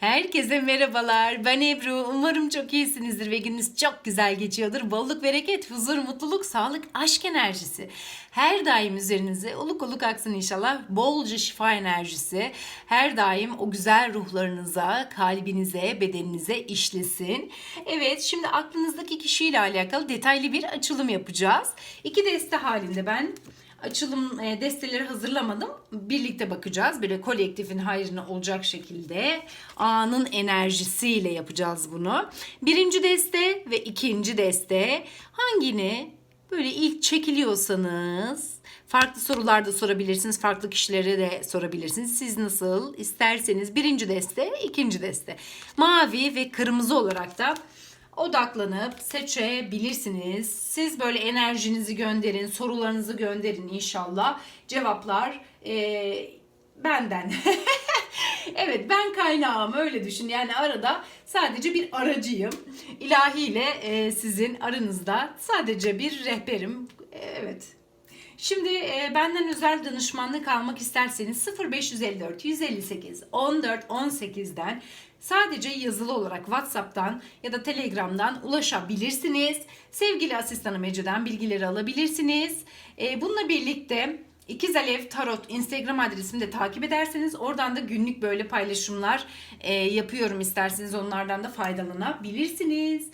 Herkese merhabalar. Ben Ebru. Umarım çok iyisinizdir ve gününüz çok güzel geçiyordur. Bolluk, bereket, huzur, mutluluk, sağlık, aşk enerjisi. Her daim üzerinize oluk oluk aksın inşallah. Bolca şifa enerjisi. Her daim o güzel ruhlarınıza, kalbinize, bedeninize işlesin. Evet şimdi aklınızdaki kişiyle alakalı detaylı bir açılım yapacağız. İki deste halinde ben açılım e, desteleri hazırlamadım. Birlikte bakacağız. Böyle kolektifin hayrına olacak şekilde anın enerjisiyle yapacağız bunu. Birinci deste ve ikinci deste hangini böyle ilk çekiliyorsanız farklı sorular da sorabilirsiniz. Farklı kişilere de sorabilirsiniz. Siz nasıl isterseniz birinci deste, ikinci deste. Mavi ve kırmızı olarak da odaklanıp seçebilirsiniz. Siz böyle enerjinizi gönderin, sorularınızı gönderin inşallah. Cevaplar eee, benden. evet ben kaynağım öyle düşün. Yani arada sadece bir aracıyım. İlahiyle eee, sizin aranızda sadece bir rehberim. Evet Şimdi e, benden özel danışmanlık almak isterseniz 0554 158 14 18'den sadece yazılı olarak WhatsApp'tan ya da Telegram'dan ulaşabilirsiniz. Sevgili asistanım Ece'den bilgileri alabilirsiniz. E, bununla birlikte İkiz Alev Tarot Instagram adresimi de takip ederseniz oradan da günlük böyle paylaşımlar e, yapıyorum isterseniz onlardan da faydalanabilirsiniz.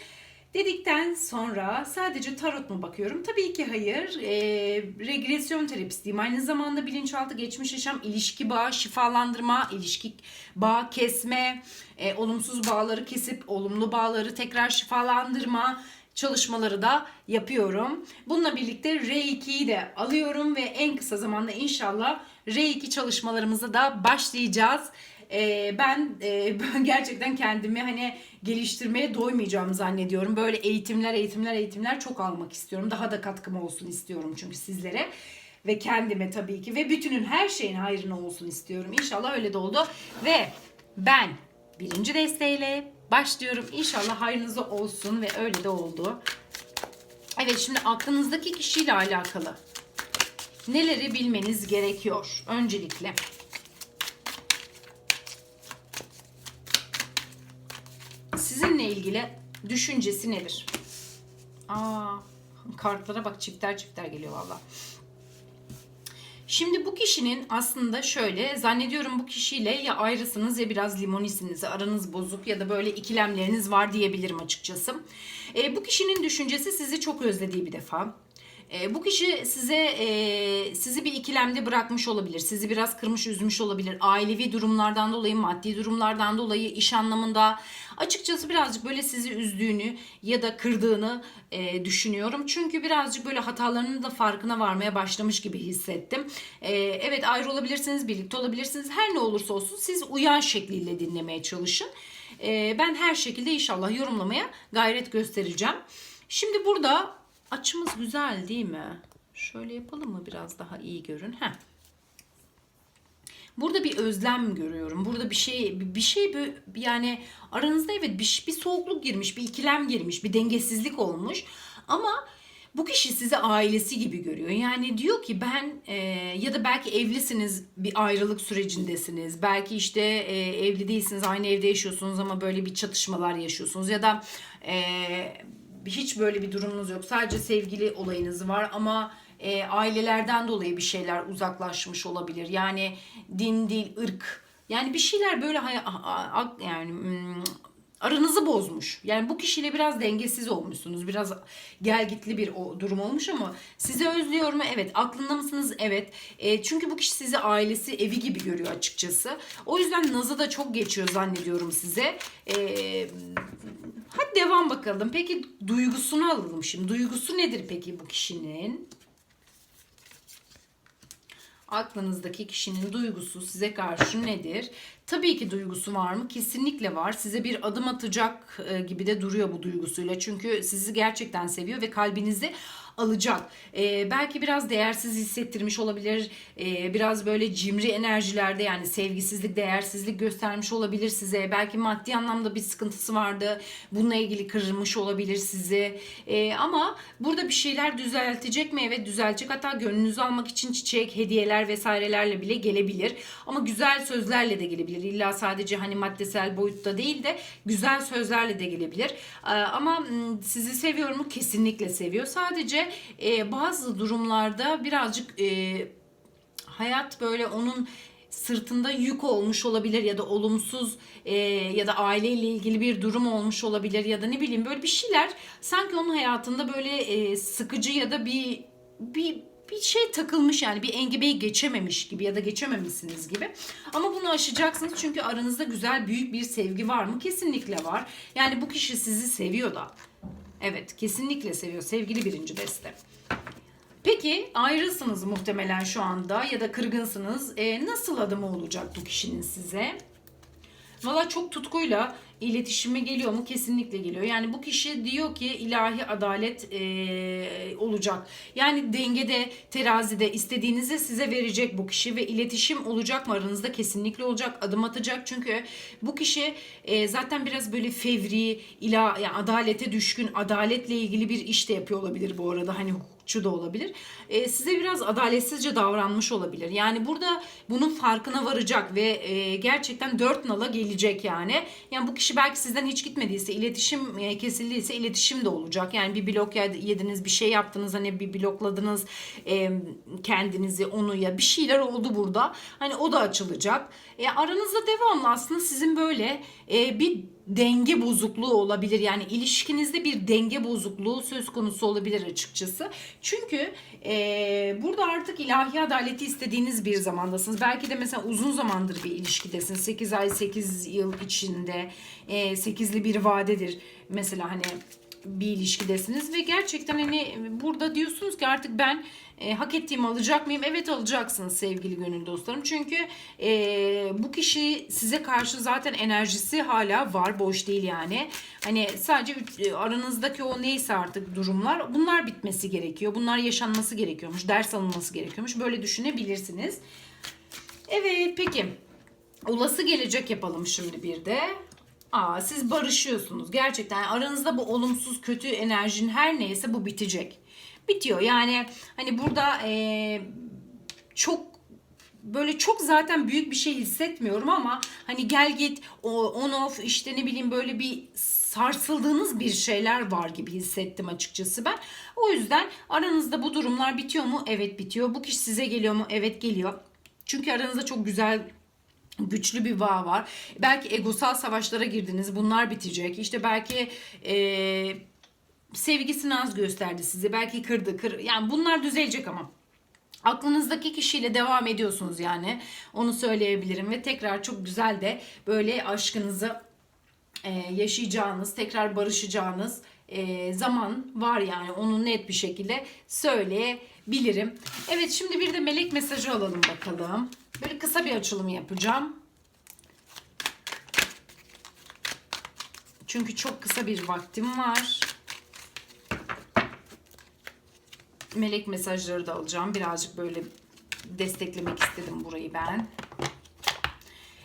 Dedikten sonra sadece tarot mu bakıyorum? Tabii ki hayır. Ee, regresyon terapistiyim. Aynı zamanda bilinçaltı, geçmiş yaşam, ilişki bağı, şifalandırma, ilişki bağ kesme, e, olumsuz bağları kesip olumlu bağları tekrar şifalandırma çalışmaları da yapıyorum. Bununla birlikte R2'yi de alıyorum ve en kısa zamanda inşallah R2 çalışmalarımıza da başlayacağız. Ee, ben e, gerçekten kendimi hani geliştirmeye doymayacağımı zannediyorum. Böyle eğitimler, eğitimler, eğitimler çok almak istiyorum. Daha da katkım olsun istiyorum çünkü sizlere ve kendime tabii ki ve bütünün her şeyin hayrına olsun istiyorum. İnşallah öyle de oldu ve ben birinci desteğiyle başlıyorum. İnşallah hayrınıza olsun ve öyle de oldu. Evet şimdi aklınızdaki kişiyle alakalı neleri bilmeniz gerekiyor öncelikle. Sizinle ilgili düşüncesi nedir? Aa, kartlara bak çifter çifter geliyor valla. Şimdi bu kişinin aslında şöyle zannediyorum bu kişiyle ya ayrısınız ya biraz limonisiniz aranız bozuk ya da böyle ikilemleriniz var diyebilirim açıkçası. E, bu kişinin düşüncesi sizi çok özlediği bir defa. E, bu kişi size e, sizi bir ikilemde bırakmış olabilir. Sizi biraz kırmış, üzmüş olabilir. Ailevi durumlardan dolayı, maddi durumlardan dolayı, iş anlamında açıkçası birazcık böyle sizi üzdüğünü ya da kırdığını e, düşünüyorum. Çünkü birazcık böyle hatalarının da farkına varmaya başlamış gibi hissettim. E, evet ayrı olabilirsiniz, birlikte olabilirsiniz. Her ne olursa olsun siz uyan şekliyle dinlemeye çalışın. E, ben her şekilde inşallah yorumlamaya gayret göstereceğim. Şimdi burada Açımız güzel değil mi? Şöyle yapalım mı biraz daha iyi görün. Heh. Burada bir özlem görüyorum. Burada bir şey bir şey yani aranızda evet bir, bir soğukluk girmiş, bir ikilem girmiş, bir dengesizlik olmuş. Ama bu kişi sizi ailesi gibi görüyor. Yani diyor ki ben e, ya da belki evlisiniz bir ayrılık sürecindesiniz. Belki işte e, evli değilsiniz aynı evde yaşıyorsunuz ama böyle bir çatışmalar yaşıyorsunuz. Ya da e, hiç böyle bir durumunuz yok. Sadece sevgili olayınız var ama e, ailelerden dolayı bir şeyler uzaklaşmış olabilir. Yani din, dil, ırk. Yani bir şeyler böyle yani hmm, aranızı bozmuş. Yani bu kişiyle biraz dengesiz olmuşsunuz. Biraz gelgitli bir o durum olmuş ama sizi özlüyor mu? Evet. Aklında mısınız? Evet. E, çünkü bu kişi sizi ailesi, evi gibi görüyor açıkçası. O yüzden nazı da çok geçiyor zannediyorum size. E, hadi devam bakalım. Peki duygusunu alalım şimdi. Duygusu nedir peki bu kişinin? aklınızdaki kişinin duygusu size karşı nedir? Tabii ki duygusu var mı? Kesinlikle var. Size bir adım atacak e, gibi de duruyor bu duygusuyla. Çünkü sizi gerçekten seviyor ve kalbinizi alacak. E, belki biraz değersiz hissettirmiş olabilir. E, biraz böyle cimri enerjilerde yani sevgisizlik, değersizlik göstermiş olabilir size. Belki maddi anlamda bir sıkıntısı vardı. Bununla ilgili kırmış olabilir sizi. E, ama burada bir şeyler düzeltecek mi? Evet düzelecek. Hatta gönlünüzü almak için çiçek, hediyeler vesairelerle bile gelebilir. Ama güzel sözlerle de gelebilir. İlla sadece hani maddesel boyutta değil de güzel sözlerle de gelebilir. E, ama m, sizi seviyor? Kesinlikle seviyor. Sadece e, bazı durumlarda birazcık e, hayat böyle onun sırtında yük olmuş olabilir ya da olumsuz e, ya da aileyle ilgili bir durum olmuş olabilir ya da ne bileyim böyle bir şeyler sanki onun hayatında böyle e, sıkıcı ya da bir bir bir şey takılmış yani bir engebeyi geçememiş gibi ya da geçememişsiniz gibi. Ama bunu aşacaksınız çünkü aranızda güzel büyük bir sevgi var mı? Kesinlikle var. Yani bu kişi sizi seviyor da. Evet kesinlikle seviyor sevgili birinci deste. Peki ayrısınız muhtemelen şu anda ya da kırgınsınız. E, nasıl adımı olacak bu kişinin size? Valla çok tutkuyla iletişime geliyor mu? Kesinlikle geliyor. Yani bu kişi diyor ki ilahi adalet e, olacak. Yani dengede, terazide istediğinizi size verecek bu kişi ve iletişim olacak mı aranızda? Kesinlikle olacak. Adım atacak çünkü bu kişi e, zaten biraz böyle fevri, ila, yani adalete düşkün, adaletle ilgili bir iş de yapıyor olabilir bu arada. Hani hukukçu da olabilir. E, size biraz adaletsizce davranmış olabilir. Yani burada bunun farkına varacak ve e, gerçekten dört nala gelecek yani. Yani bu kişi belki sizden hiç gitmediyse, iletişim e, kesildiyse iletişim de olacak. Yani bir blok yediniz, bir şey yaptınız, hani bir blokladınız e, kendinizi, onu ya bir şeyler oldu burada. Hani o da açılacak. E, aranızda devamlı aslında sizin böyle e, bir denge bozukluğu olabilir. Yani ilişkinizde bir denge bozukluğu söz konusu olabilir açıkçası. Çünkü e, burada artık ilahi adaleti istediğiniz bir zamandasınız. Belki de mesela uzun zamandır bir ilişkidesiniz. 8 ay 8 yıl içinde e, 8'li bir vadedir. Mesela hani bir ilişkidesiniz ve gerçekten hani burada diyorsunuz ki artık ben e, hak ettiğimi alacak mıyım? Evet alacaksınız sevgili gönül dostlarım. Çünkü e, bu kişi size karşı zaten enerjisi hala var. Boş değil yani. Hani sadece üç- aranızdaki o neyse artık durumlar bunlar bitmesi gerekiyor. Bunlar yaşanması gerekiyormuş. Ders alınması gerekiyormuş. Böyle düşünebilirsiniz. Evet peki. Olası gelecek yapalım şimdi bir de. Aa, siz barışıyorsunuz. Gerçekten aranızda bu olumsuz kötü enerjinin her neyse bu bitecek. Bitiyor. Yani hani burada eee, çok böyle çok zaten büyük bir şey hissetmiyorum ama hani gel git on off işte ne bileyim böyle bir sarsıldığınız bir şeyler var gibi hissettim açıkçası ben. O yüzden aranızda bu durumlar bitiyor mu? Evet bitiyor. Bu kişi size geliyor mu? Evet geliyor. Çünkü aranızda çok güzel güçlü bir bağ var. Belki egosal savaşlara girdiniz. Bunlar bitecek. İşte belki eee sevgisini az gösterdi size. Belki kırdı. Kır, yani bunlar düzelecek ama. Aklınızdaki kişiyle devam ediyorsunuz yani. Onu söyleyebilirim ve tekrar çok güzel de böyle aşkınızı e, yaşayacağınız, tekrar barışacağınız e, zaman var yani. Onu net bir şekilde söyleyebilirim. Evet şimdi bir de melek mesajı alalım bakalım. Böyle kısa bir açılım yapacağım. Çünkü çok kısa bir vaktim var. Melek mesajları da alacağım. Birazcık böyle desteklemek istedim burayı ben.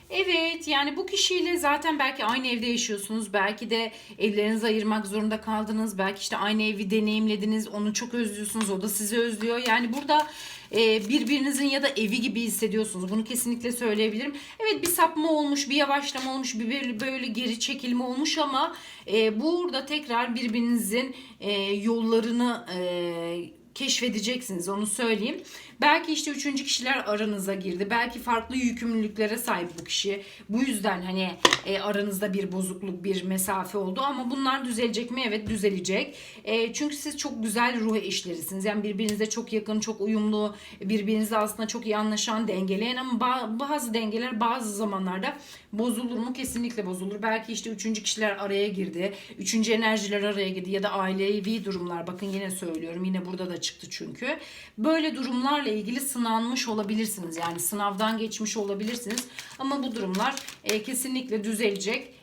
Evet yani bu kişiyle zaten belki aynı evde yaşıyorsunuz. Belki de evlerinizi ayırmak zorunda kaldınız. Belki işte aynı evi deneyimlediniz. Onu çok özlüyorsunuz. O da sizi özlüyor. Yani burada e, birbirinizin ya da evi gibi hissediyorsunuz. Bunu kesinlikle söyleyebilirim. Evet bir sapma olmuş, bir yavaşlama olmuş, bir böyle, geri çekilme olmuş ama e, burada tekrar birbirinizin e, yollarını e, keşfedeceksiniz onu söyleyeyim. Belki işte üçüncü kişiler aranıza girdi. Belki farklı yükümlülüklere sahip bu kişi. Bu yüzden hani e, aranızda bir bozukluk, bir mesafe oldu ama bunlar düzelecek mi? Evet düzelecek. E, çünkü siz çok güzel ruh eşlerisiniz. Yani birbirinize çok yakın, çok uyumlu, birbirinizle aslında çok iyi anlaşan, dengeleyen ama ba- bazı dengeler bazı zamanlarda bozulur mu? Kesinlikle bozulur. Belki işte üçüncü kişiler araya girdi. Üçüncü enerjiler araya girdi ya da ailevi durumlar. Bakın yine söylüyorum. Yine burada da çıktı çünkü. Böyle durumlarla ilgili sınanmış olabilirsiniz. Yani sınavdan geçmiş olabilirsiniz. Ama bu durumlar e, kesinlikle düzelecek.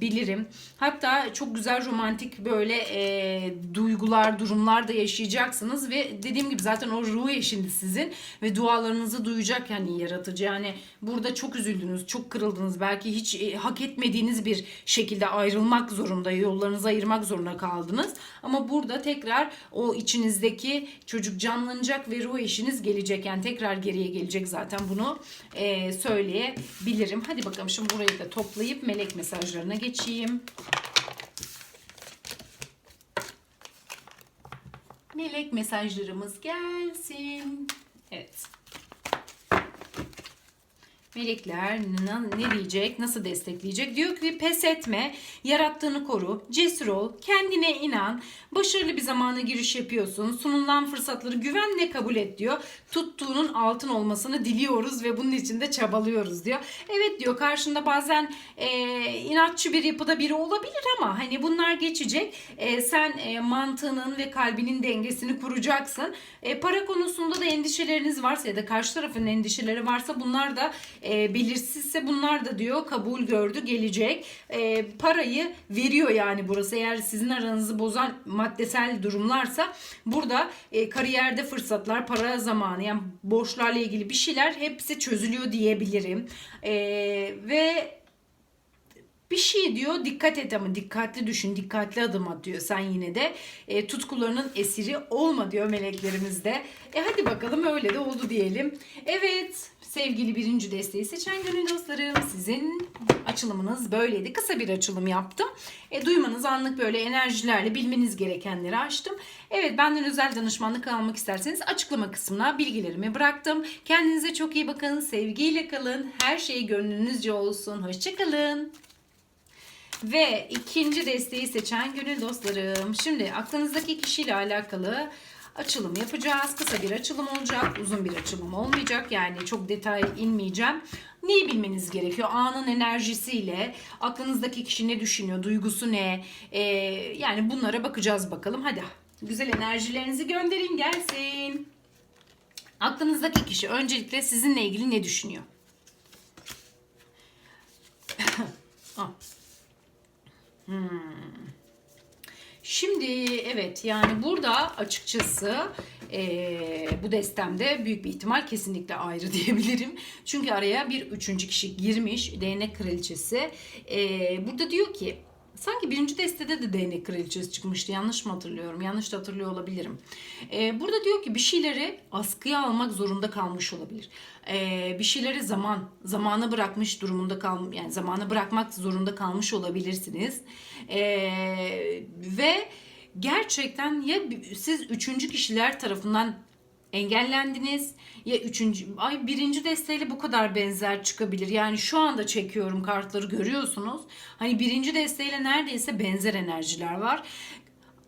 Diyebilirim. Hatta çok güzel romantik böyle e, duygular, durumlar da yaşayacaksınız ve dediğim gibi zaten o ruh eşindi sizin ve dualarınızı duyacak yani yaratıcı. Yani burada çok üzüldünüz, çok kırıldınız. Belki hiç e, hak etmediğiniz bir şekilde ayrılmak zorunda, yollarınızı ayırmak zorunda kaldınız. Ama burada tekrar o içinizdeki çocuk canlanacak ve ruh eşiniz gelecek. Yani tekrar geriye gelecek zaten bunu e, söyleyebilirim. Hadi bakalım şimdi burayı da toplayıp melek mesajlarına geçeyim. Melek mesajlarımız gelsin. Evet. Melekler ne diyecek, nasıl destekleyecek? Diyor ki pes etme, yarattığını koru, cesur ol, kendine inan, başarılı bir zamana giriş yapıyorsun, sunulan fırsatları güvenle kabul et diyor. Tuttuğunun altın olmasını diliyoruz ve bunun için de çabalıyoruz diyor. Evet diyor karşında bazen e, inatçı bir yapıda biri olabilir ama hani bunlar geçecek. E, sen e, mantığının ve kalbinin dengesini kuracaksın. E, para konusunda da endişeleriniz varsa ya da karşı tarafın endişeleri varsa bunlar da e, belirsizse bunlar da diyor kabul gördü gelecek. E, parayı veriyor yani burası. Eğer sizin aranızı bozan maddesel durumlarsa burada e, kariyerde fırsatlar, para zamanı yani borçlarla ilgili bir şeyler hepsi çözülüyor diyebilirim. E, ve bir şey diyor dikkat et ama dikkatli düşün dikkatli adım at diyor sen yine de e, tutkularının esiri olma diyor meleklerimiz de. E hadi bakalım öyle de oldu diyelim. Evet sevgili birinci desteği seçen gönül dostlarım sizin açılımınız böyleydi. Kısa bir açılım yaptım. E, duymanız anlık böyle enerjilerle bilmeniz gerekenleri açtım. Evet benden özel danışmanlık almak isterseniz açıklama kısmına bilgilerimi bıraktım. Kendinize çok iyi bakın. Sevgiyle kalın. Her şey gönlünüzce olsun. Hoşçakalın. Ve ikinci desteği seçen gönül dostlarım. Şimdi aklınızdaki kişiyle alakalı açılım yapacağız. Kısa bir açılım olacak. Uzun bir açılım olmayacak. Yani çok detay inmeyeceğim. Neyi bilmeniz gerekiyor? Anın enerjisiyle aklınızdaki kişi ne düşünüyor? Duygusu ne? Ee, yani bunlara bakacağız bakalım. Hadi güzel enerjilerinizi gönderin gelsin. Aklınızdaki kişi öncelikle sizinle ilgili ne düşünüyor? Ah. Şimdi evet yani burada açıkçası eee, bu destemde büyük bir ihtimal kesinlikle ayrı diyebilirim. Çünkü araya bir üçüncü kişi girmiş değnek kraliçesi. Eee, burada diyor ki sanki birinci destede de değnek kraliçesi çıkmıştı yanlış mı hatırlıyorum yanlış da hatırlıyor olabilirim. Eee, burada diyor ki bir şeyleri askıya almak zorunda kalmış olabilir. Eee, bir şeyleri zaman zamana bırakmış durumunda kal yani zamana bırakmak zorunda kalmış olabilirsiniz. Eee, ve gerçekten ya siz üçüncü kişiler tarafından engellendiniz ya üçüncü ay birinci desteğiyle bu kadar benzer çıkabilir. Yani şu anda çekiyorum kartları görüyorsunuz. Hani birinci desteğiyle neredeyse benzer enerjiler var.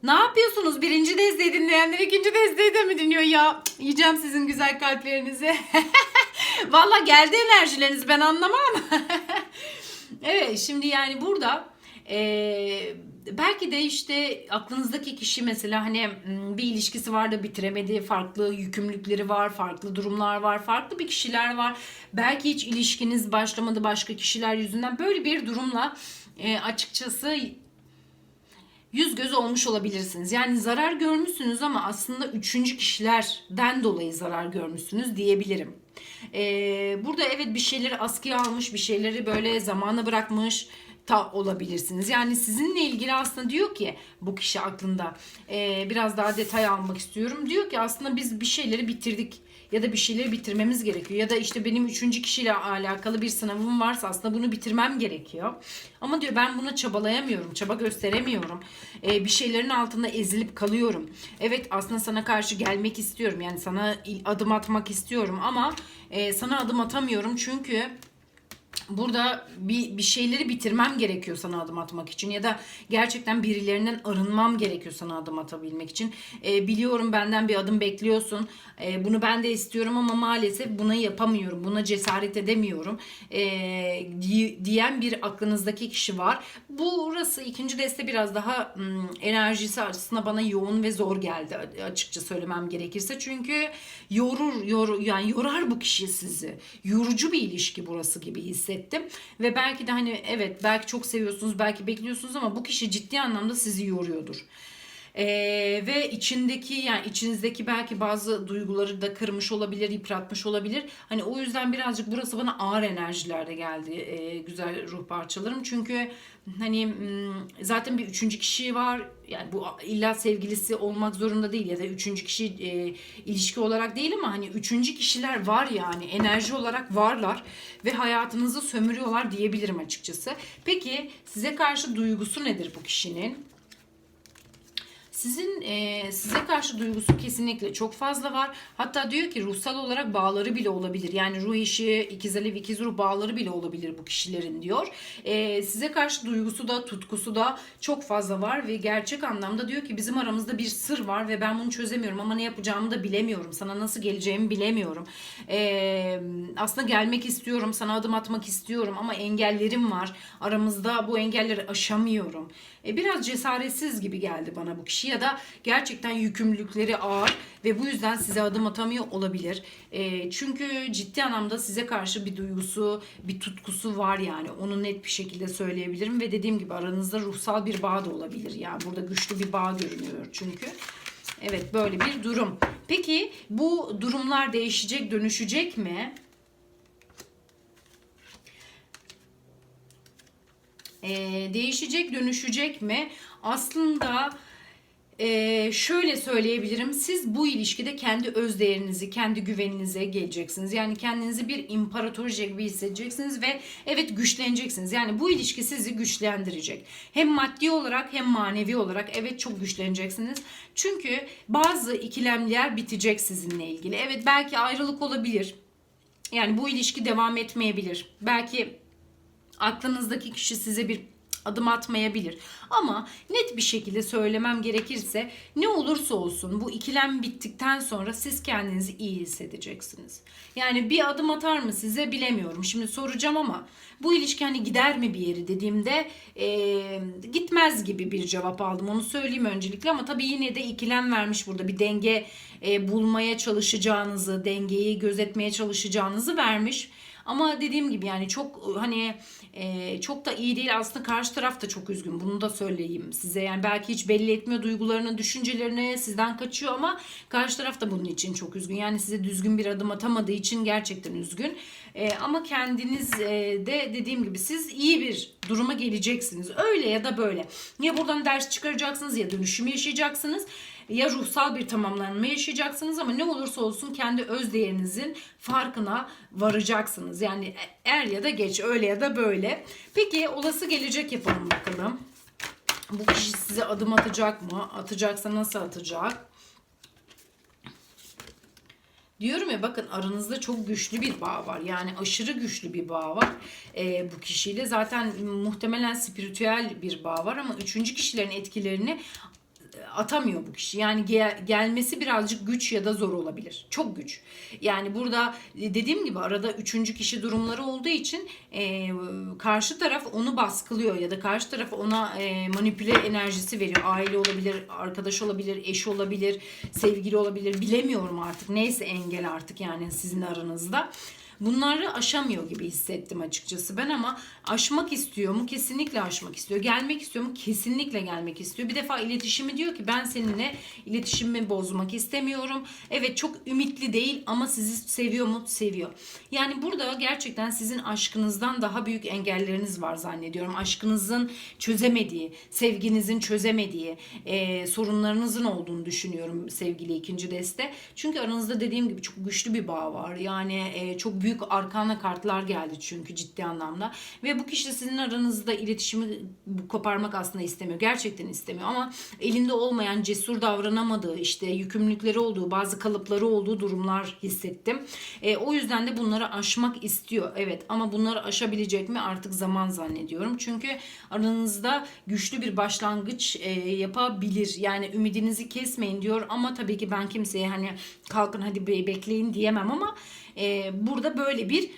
Ne yapıyorsunuz? Birinci desteği dinleyenler ikinci desteği de mi dinliyor ya? Yiyeceğim sizin güzel kalplerinizi. Valla geldi enerjileriniz ben anlamam. evet şimdi yani burada eee, belki de işte aklınızdaki kişi mesela hani m, bir ilişkisi var da bitiremedi, farklı yükümlülükleri var, farklı durumlar var, farklı bir kişiler var. Belki hiç ilişkiniz başlamadı başka kişiler yüzünden böyle bir durumla e, açıkçası yüz göz olmuş olabilirsiniz. Yani zarar görmüşsünüz ama aslında üçüncü kişilerden dolayı zarar görmüşsünüz diyebilirim. Ee, burada evet bir şeyleri askıya almış, bir şeyleri böyle zamana bırakmış ta olabilirsiniz. Yani sizinle ilgili aslında diyor ki bu kişi aklında ee, biraz daha detay almak istiyorum. Diyor ki aslında biz bir şeyleri bitirdik ya da bir şeyleri bitirmemiz gerekiyor. Ya da işte benim üçüncü kişiyle alakalı bir sınavım varsa aslında bunu bitirmem gerekiyor. Ama diyor ben buna çabalayamıyorum, çaba gösteremiyorum. Ee, bir şeylerin altında ezilip kalıyorum. Evet aslında sana karşı gelmek istiyorum. Yani sana adım atmak istiyorum ama e, sana adım atamıyorum çünkü burada bir, bir şeyleri bitirmem gerekiyor sana adım atmak için ya da gerçekten birilerinden arınmam gerekiyor sana adım atabilmek için. Ee, biliyorum benden bir adım bekliyorsun. Ee, bunu ben de istiyorum ama maalesef bunu yapamıyorum. Buna cesaret edemiyorum. Di- diyen bir aklınızdaki kişi var. Burası ikinci deste biraz daha ım, enerjisi aslında bana yoğun ve zor geldi açıkça söylemem gerekirse. Çünkü yorur, yor, yani yorar bu kişi sizi. Yorucu bir ilişki burası gibi hissettim hissettim. Ve belki de hani evet belki çok seviyorsunuz belki bekliyorsunuz ama bu kişi ciddi anlamda sizi yoruyordur. Ee, ve içindeki yani içinizdeki belki bazı duyguları da kırmış olabilir, yıpratmış olabilir. Hani o yüzden birazcık burası bana ağır enerjilerde geldi e, güzel ruh parçalarım. Çünkü hani m, zaten bir üçüncü kişi var. Yani bu illa sevgilisi olmak zorunda değil ya da üçüncü kişi e, ilişki olarak değil ama hani üçüncü kişiler var yani enerji olarak varlar ve hayatınızı sömürüyorlar diyebilirim açıkçası. Peki size karşı duygusu nedir bu kişinin? Sizin e, size karşı duygusu kesinlikle çok fazla var. Hatta diyor ki ruhsal olarak bağları bile olabilir. Yani ruh işi, ikiz alev, ikiz ruh bağları bile olabilir bu kişilerin diyor. E, size karşı duygusu da tutkusu da çok fazla var ve gerçek anlamda diyor ki bizim aramızda bir sır var ve ben bunu çözemiyorum ama ne yapacağımı da bilemiyorum. Sana nasıl geleceğimi bilemiyorum. E, aslında gelmek istiyorum, sana adım atmak istiyorum ama engellerim var. Aramızda bu engelleri aşamıyorum. E, biraz cesaretsiz gibi geldi bana bu kişi ya da gerçekten yükümlülükleri ağır ve bu yüzden size adım atamıyor olabilir. E, çünkü ciddi anlamda size karşı bir duygusu, bir tutkusu var yani. Onu net bir şekilde söyleyebilirim ve dediğim gibi aranızda ruhsal bir bağ da olabilir. Yani burada güçlü bir bağ görünüyor çünkü. Evet böyle bir durum. Peki bu durumlar değişecek, dönüşecek mi? Ee, değişecek, dönüşecek mi? Aslında e, şöyle söyleyebilirim. Siz bu ilişkide kendi öz değerinizi, kendi güveninize geleceksiniz. Yani kendinizi bir imparatorice gibi hissedeceksiniz ve evet güçleneceksiniz. Yani bu ilişki sizi güçlendirecek. Hem maddi olarak hem manevi olarak evet çok güçleneceksiniz. Çünkü bazı ikilemler bitecek sizinle ilgili. Evet belki ayrılık olabilir. Yani bu ilişki devam etmeyebilir. Belki aklınızdaki kişi size bir adım atmayabilir. Ama net bir şekilde söylemem gerekirse ne olursa olsun bu ikilem bittikten sonra siz kendinizi iyi hissedeceksiniz. Yani bir adım atar mı size bilemiyorum. Şimdi soracağım ama bu ilişki hani gider mi bir yeri dediğimde e, gitmez gibi bir cevap aldım. Onu söyleyeyim öncelikle ama tabii yine de ikilem vermiş burada bir denge e, bulmaya çalışacağınızı, dengeyi gözetmeye çalışacağınızı vermiş. Ama dediğim gibi yani çok hani e, çok da iyi değil. Aslında karşı taraf da çok üzgün. Bunu da söyleyeyim size. Yani belki hiç belli etmiyor duygularını, düşüncelerini sizden kaçıyor ama karşı taraf da bunun için çok üzgün. Yani size düzgün bir adım atamadığı için gerçekten üzgün. E, ama kendiniz e, de dediğim gibi siz iyi bir duruma geleceksiniz. Öyle ya da böyle. Ya buradan ders çıkaracaksınız ya dönüşümü yaşayacaksınız ya ruhsal bir tamamlanma yaşayacaksınız ama ne olursa olsun kendi öz değerinizin farkına varacaksınız. Yani er ya da geç öyle ya da böyle. Peki olası gelecek yapalım bakalım. Bu kişi size adım atacak mı? Atacaksa nasıl atacak? Diyorum ya bakın aranızda çok güçlü bir bağ var. Yani aşırı güçlü bir bağ var e, bu kişiyle. Zaten muhtemelen spiritüel bir bağ var ama üçüncü kişilerin etkilerini atamıyor bu kişi. Yani gel, gelmesi birazcık güç ya da zor olabilir. Çok güç. Yani burada e, dediğim gibi arada üçüncü kişi durumları olduğu için e, karşı taraf onu baskılıyor ya da karşı taraf ona e, manipüle enerjisi veriyor. Aile olabilir, arkadaş olabilir, eş olabilir, sevgili olabilir. Bilemiyorum artık. Neyse engel artık yani sizin aranızda. Bunları aşamıyor gibi hissettim açıkçası ben ama aşmak istiyor mu? Kesinlikle aşmak istiyor. Gelmek istiyor mu? Kesinlikle gelmek istiyor. Bir defa iletişimi diyor ki ben seninle iletişimimi bozmak istemiyorum. Evet çok ümitli değil ama sizi seviyor mu? Seviyor. Yani burada gerçekten sizin aşkınızdan daha büyük engelleriniz var zannediyorum. Aşkınızın çözemediği, sevginizin çözemediği e, sorunlarınızın olduğunu düşünüyorum sevgili ikinci deste. Çünkü aranızda dediğim gibi çok güçlü bir bağ var. Yani e, çok büyük arkana kartlar geldi çünkü ciddi anlamda. Ve bu kişi sizin aranızda iletişimi koparmak aslında istemiyor. Gerçekten istemiyor ama elinde olmayan cesur davranamadığı işte yükümlülükleri olduğu bazı kalıpları olduğu durumlar hissettim. E, o yüzden de bunları aşmak istiyor. Evet ama bunları aşabilecek mi artık zaman zannediyorum. Çünkü aranızda güçlü bir başlangıç e, yapabilir. Yani ümidinizi kesmeyin diyor ama tabii ki ben kimseye hani kalkın hadi bekleyin diyemem ama e, burada böyle bir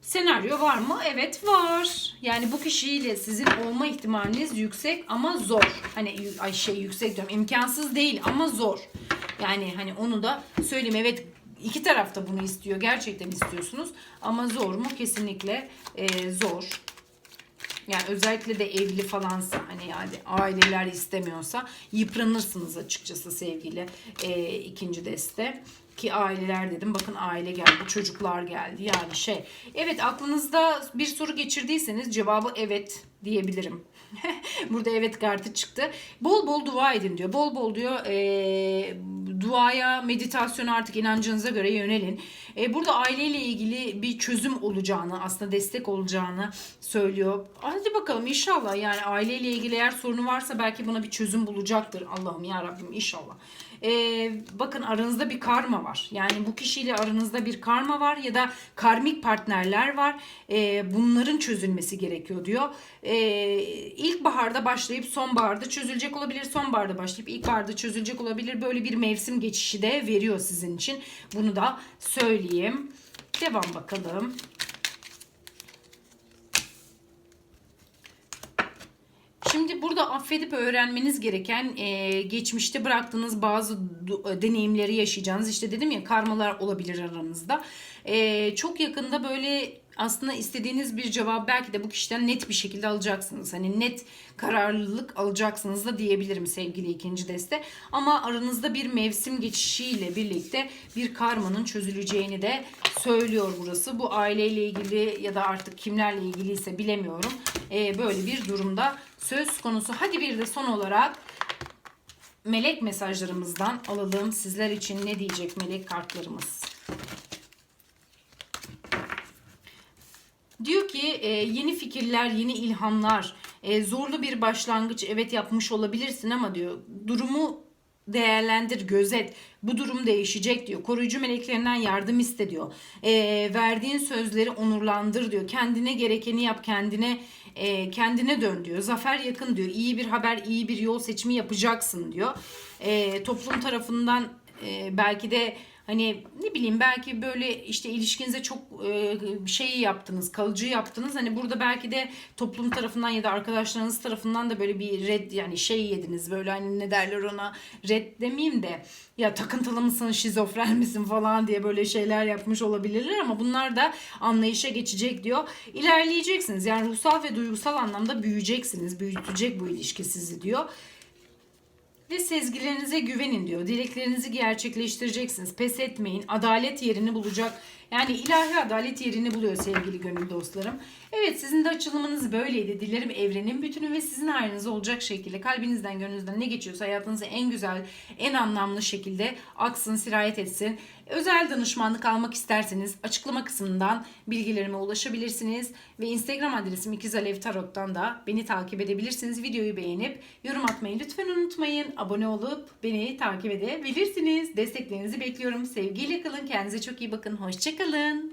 senaryo var mı? Evet var. Yani bu kişiyle sizin olma ihtimaliniz yüksek ama zor. Hani ay şey yüksek diyorum imkansız değil ama zor. Yani hani onu da söyleyeyim evet iki taraf da bunu istiyor. Gerçekten istiyorsunuz. Ama zor mu? Kesinlikle e, zor. Yani özellikle de evli falansa hani yani aileler istemiyorsa yıpranırsınız açıkçası sevgili e, ikinci deste. Ki aileler dedim bakın aile geldi çocuklar geldi yani şey. Evet aklınızda bir soru geçirdiyseniz cevabı evet diyebilirim. Burada evet kartı çıktı. Bol bol dua edin diyor. Bol bol diyor e, duaya, meditasyona artık inancınıza göre yönelin. E, burada aileyle ilgili bir çözüm olacağını, aslında destek olacağını söylüyor. Hadi bakalım inşallah yani aileyle ilgili eğer sorunu varsa belki buna bir çözüm bulacaktır. Allah'ım ya Rabbim inşallah. E, bakın aranızda bir karma var. Yani bu kişiyle aranızda bir karma var ya da karmik partnerler var. E, bunların çözülmesi gerekiyor diyor. E, ilkbaharda başlayıp sonbaharda çözülecek olabilir. Sonbaharda başlayıp ilkbaharda çözülecek olabilir. Böyle bir mevsim geçişi de veriyor sizin için. Bunu da söyleyeyim. Devam bakalım. Şimdi burada affedip öğrenmeniz gereken e, geçmişte bıraktığınız bazı du- deneyimleri yaşayacağınız işte dedim ya karmalar olabilir aranızda. E, çok yakında böyle aslında istediğiniz bir cevap belki de bu kişiden net bir şekilde alacaksınız. Hani net kararlılık alacaksınız da diyebilirim sevgili ikinci deste. Ama aranızda bir mevsim geçişiyle birlikte bir karmanın çözüleceğini de söylüyor burası. Bu aileyle ilgili ya da artık kimlerle ilgiliyse bilemiyorum. E, böyle bir durumda söz konusu. Hadi bir de son olarak melek mesajlarımızdan alalım. Sizler için ne diyecek melek kartlarımız? Diyor ki e, yeni fikirler, yeni ilhamlar, e, zorlu bir başlangıç evet yapmış olabilirsin ama diyor durumu değerlendir, gözet. Bu durum değişecek diyor. Koruyucu meleklerinden yardım iste diyor. E, verdiğin sözleri onurlandır diyor. Kendine gerekeni yap, kendine e, kendine dön diyor. Zafer yakın diyor. İyi bir haber, iyi bir yol seçimi yapacaksın diyor. E, toplum tarafından e, belki de Hani ne bileyim belki böyle işte ilişkinize çok e, şeyi yaptınız, kalıcı yaptınız. Hani burada belki de toplum tarafından ya da arkadaşlarınız tarafından da böyle bir red yani şey yediniz. Böyle hani ne derler ona red demeyeyim de ya takıntılı mısın, şizofren misin falan diye böyle şeyler yapmış olabilirler ama bunlar da anlayışa geçecek diyor. İlerleyeceksiniz. Yani ruhsal ve duygusal anlamda büyüyeceksiniz. Büyütecek bu ilişki sizi diyor ve sezgilerinize güvenin diyor. Dileklerinizi gerçekleştireceksiniz. Pes etmeyin. Adalet yerini bulacak. Yani ilahi adalet yerini buluyor sevgili gönül dostlarım. Evet sizin de açılımınız böyleydi. Dilerim evrenin bütünü ve sizin ayrınız olacak şekilde kalbinizden gönlünüzden ne geçiyorsa hayatınıza en güzel, en anlamlı şekilde aksın, sirayet etsin. Özel danışmanlık almak isterseniz açıklama kısmından bilgilerime ulaşabilirsiniz. Ve Instagram adresim İkizalev Tarot'tan da beni takip edebilirsiniz. Videoyu beğenip yorum atmayı lütfen unutmayın. Abone olup beni takip edebilirsiniz. Desteklerinizi bekliyorum. Sevgiyle kalın. Kendinize çok iyi bakın. Hoşçakalın.